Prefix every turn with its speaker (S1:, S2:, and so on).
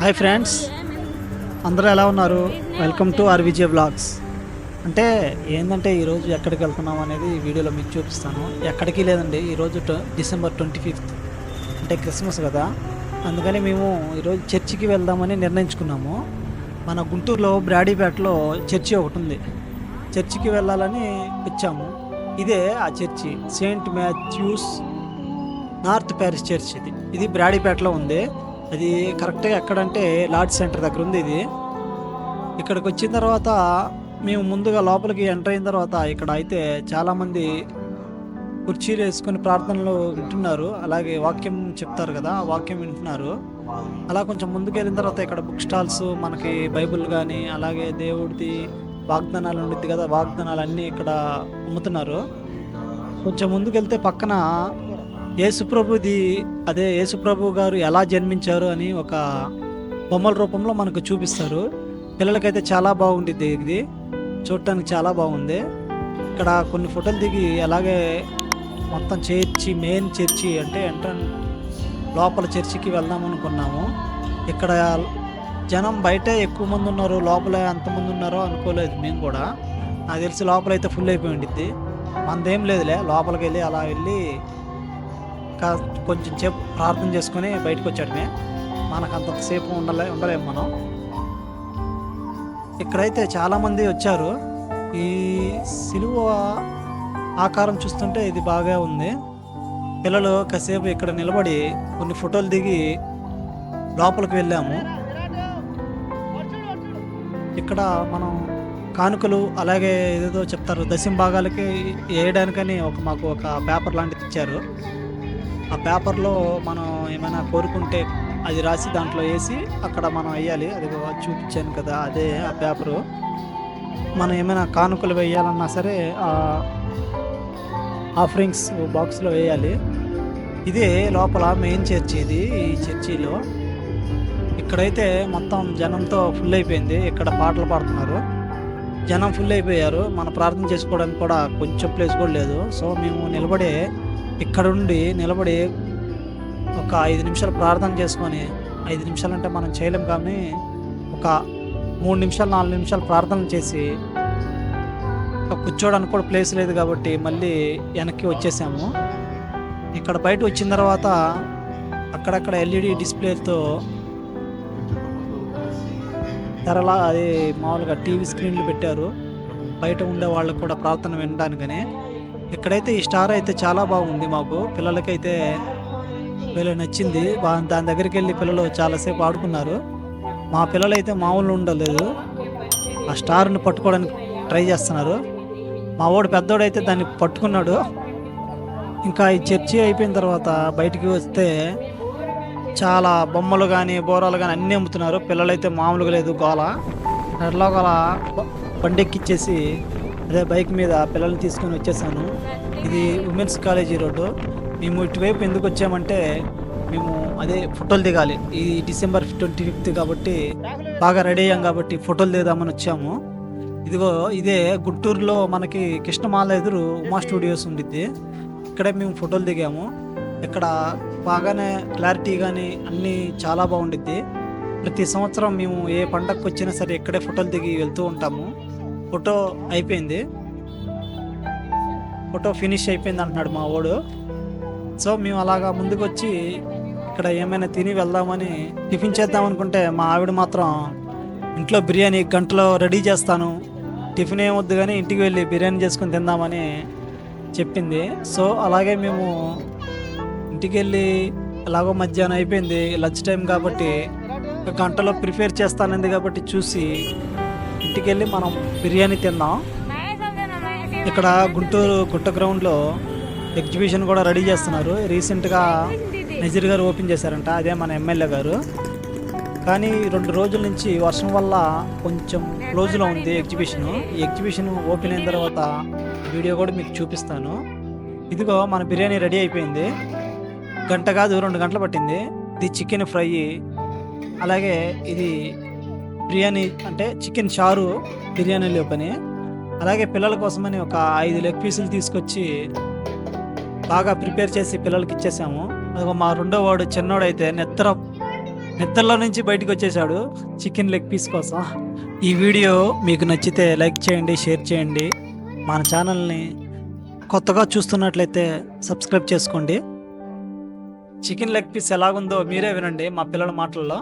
S1: Hi friends అందరూ ఎలా ఉన్నారు? Welcome to R Vijaya blogs అంటే ఏంటంటే ఈరోజు ఎక్కడికి వెళ్తున్నాం అనేది ఈ వీడియోలో మీకు చూపిస్తాను. ఎక్కడికి లేదండి ఈరోజు డిసెంబర్ ట్వంటీ ఫిఫ్త్ అంటే క్రిస్మస్ కదా. అందుకని మేము ఈరోజు చర్చికి వెళ్దామని నిర్ణయించుకున్నాము. మన గుంటూరులో బ్రాడీపేటలో చర్చి ఒకటి ఉంది. చర్చికి వెళ్ళాలని వచ్చాము. ఇదే ఆ church. Saint Matthew's North Paris church ఇది. ఇది బ్రాడీపేటలో ఉంది. అది కరెక్ట్గా ఎక్కడంటే లార్డ్ సెంటర్ దగ్గర ఉంది ఇది. ఇక్కడికి వచ్చిన తర్వాత మేము ముందుగా లోపలికి ఎంటర్ అయిన తర్వాత ఇక్కడ అయితే చాలామంది కుర్చీలు వేసుకొని ప్రార్థనలు వింటున్నారు. అలాగే వాక్యం చెప్తారు కదా వాక్యం వింటున్నారు. అలా కొంచెం ముందుకు వెళ్ళిన తర్వాత ఇక్కడ బుక్ స్టాల్స్ మనకి బైబిల్ కానీ అలాగే దేవుడిది వాగ్దానాలు ఉండిద్ది కదా వాగ్దానాలు అన్నీ ఇక్కడ అమ్ముతున్నారు. కొంచెం ముందుకెళ్తే పక్కన యేసుప్రభుది అదే యేసుప్రభు గారు ఎలా జన్మించారు అని ఒక బొమ్మల రూపంలో మనకు చూపిస్తారు. పిల్లలకైతే చాలా బాగుండిద్ది ఇది. చూడటానికి చాలా బాగుంది. ఇక్కడ కొన్ని ఫోటోలు దిగి అలాగే మొత్తం చర్చి మెయిన్ చర్చి అంటే ఎంట్రన్ లోపల చర్చికి వెళ్దాం అనుకున్నాము. ఇక్కడ జనం బయటే ఎక్కువ మంది ఉన్నారు లోపల ఎంతమంది ఉన్నారో అనుకోలేదు మేము కూడా. నాకు తెలిసి లోపల అయితే ఫుల్ అయిపోయి ఉండిద్ది. మనదేం లేదులే లోపలికి వెళ్ళి అలా వెళ్ళి కా- కొంచెం సేపు ప్రార్థన చేసుకొని బయటకు వచ్చాడమే. మనకు అంతసేపు ఉండలే ఉండలేము మనం. ఇక్కడైతే చాలామంది వచ్చారు. ఈ సిలువ ఆకారం చూస్తుంటే ఇది బాగా ఉంది. పిల్లలు కాసేపు ఇక్కడ నిలబడి కొన్ని ఫోటోలు దిగి లోపలికి వెళ్ళాము. ఇక్కడ మనం కానుకలు అలాగే ఏదేదో చెప్తారు. దశం భాగాలకి వేయడానికని ఒక మాకు ఒక పేపర్ లాంటిది ఇచ్చారు. ఆ పేపర్లో మనం ఏమైనా కోరుకుంటే అది రాసి దాంట్లో వేసి అక్కడ మనం వేయాలి. అది చూపించాను కదా అదే ఆ పేపరు. మనం ఏమైనా కానుకలు వేయాలన్నా సరే ఆఫరింగ్స్ బాక్స్లో వేయాలి. ఇదే లోపల మెయిన్ చర్చి ఇది ఈ చర్చిలో. ఇక్కడైతే మొత్తం జనంతో ఫుల్ అయిపోయింది. ఇక్కడ పాటలు పాడుతున్నారు. జనం ఫుల్ అయిపోయారు. మన ప్రార్థన చేసుకోవడానికి కూడా కొంచెం ప్లేస్ కూడా లేదు. సో మేము నిలబడే ఇక్కడ ఉండి నిలబడి ఒక ఐదు నిమిషాలు ప్రార్థన చేసుకొని ఐదు నిమిషాలు అంటే మనం చేయలేం కానీ ఒక మూడు నిమిషాలు నాలుగు నిమిషాలు ప్రార్థన చేసి కూర్చోడానికి కూడా ప్లేస్ లేదు కాబట్టి మళ్ళీ వెనక్కి వచ్చేసాము. ఇక్కడ బయట వచ్చిన తర్వాత అక్కడక్కడ ఎల్ఈడి డిస్ప్లేతో తెరలా అది మామూలుగా టీవీ స్క్రీన్లు పెట్టారు. బయట ఉండే వాళ్ళకు కూడా ప్రార్థన వినడానికనే. ఇక్కడైతే ఈ స్టార్ అయితే చాలా బాగుంది మాకు. పిల్లలకైతే వీళ్ళు నచ్చింది. దాని దగ్గరికి వెళ్ళి పిల్లలు చాలాసేపు ఆడుకున్నారు. మా పిల్లలు అయితే మామూలు ఉండలేదు. ఆ స్టార్ని పట్టుకోవడానికి ట్రై చేస్తున్నారు. మా వాడు పెద్దోడైతే దాన్ని పట్టుకున్నాడు. ఇంకా ఈ చర్చి అయిపోయిన తర్వాత బయటికి వస్తే చాలా బొమ్మలు కానీ బోరాలు కానీ అన్నీ అమ్ముతున్నారు. పిల్లలైతే మామూలుగా లేదు గోల. ఎట్లాగోలా బండెక్కిచ్చేసి అదే బైక్ మీద పిల్లల్ని తీసుకొని వచ్చేసాను. ఇది ఉమెన్స్ కాలేజీ రోడ్డు. మేము ఇటువైపు ఎందుకు వచ్చామంటే మేము అదే ఫోటోలు దిగాలి. ఈ డిసెంబర్ ట్వంటీ ఫిఫ్త్ కాబట్టి బాగా రెడీ అయ్యాం కాబట్టి ఫోటోలు దిగుదామని వచ్చాము. ఇదిగో ఇదే గుంటూరులో మనకి కృష్ణమాల ఎదురు ఉమా స్టూడియోస్ ఉండిద్ది. ఇక్కడే మేము ఫోటోలు దిగాము. ఇక్కడ బాగానే క్లారిటీ కానీ అన్నీ చాలా బాగుండిద్ది. ప్రతి సంవత్సరం మేము ఏ పండగకు వచ్చినా సరే ఇక్కడే ఫోటోలు దిగి వెళ్తూ ఉంటాము. ఫోటో అయిపోయింది. ఫోటో ఫినిష్ అయిపోయింది అంటున్నాడు మా వాడు. సో మేము అలాగా ముందుకు వచ్చి ఇక్కడ ఏమైనా తిని వెళ్దామని టిఫిన్ చేద్దాం అనుకుంటే మా ఆవిడ మాత్రం ఇంట్లో బిర్యానీ గంటలో రెడీ చేస్తాను. టిఫిన్ ఏమొద్దు కానీ ఇంటికి వెళ్ళి బిర్యానీ చేసుకుని తిందామని చెప్పింది. సో అలాగే మేము ఇంటికి వెళ్ళి ఎలాగో మధ్యాహ్నం అయిపోయింది. లంచ్ టైం కాబట్టి ఒక గంటలో ప్రిపేర్ చేస్తానంది కాబట్టి చూసి ఇంటికి వెళ్ళి మనం బిర్యానీ తిందాం. ఇక్కడ గుంటూరు గుట్ట గ్రౌండ్లో ఎగ్జిబిషన్ కూడా రెడీ చేస్తున్నారు. రీసెంట్గా నజీర్ గారు ఓపెన్ చేశారంట అదే మన ఎమ్మెల్యే గారు. కానీ రెండు రోజుల నుంచి వర్షం వల్ల కొంచెం క్లోజ్లో ఉంది ఎగ్జిబిషన్. ఈ ఎగ్జిబిషన్ ఓపెన్ అయిన తర్వాత వీడియో కూడా మీకు చూపిస్తాను. ఇదిగో మన బిర్యానీ రెడీ అయిపోయింది. గంట కాదు రెండు గంటలు పట్టింది. ఇది చికెన్ ఫ్రై. అలాగే ఇది బిర్యానీ అంటే చికెన్ చారు బిర్యానీ పని అలాగే పిల్లల కోసమని ఒక ఐదు లెగ్ పీసులు తీసుకొచ్చి బాగా ప్రిపేర్ చేసి పిల్లలకి ఇచ్చేసాము. అదిగో మా రెండో వాడు చిన్నోడైతే నెత్తర నిద్రలో నుంచి బయటకు వచ్చేసాడు చికెన్ లెగ్ పీస్ కోసం. ఈ వీడియో మీకు నచ్చితే లైక్ చేయండి షేర్ చేయండి. మన ఛానల్ని కొత్తగా చూస్తున్నట్లయితే సబ్స్క్రైబ్ చేసుకోండి. చికెన్ లెగ్ పీస్ ఎలాగుందో మీరే వినండి మా పిల్లల మాటల్లో.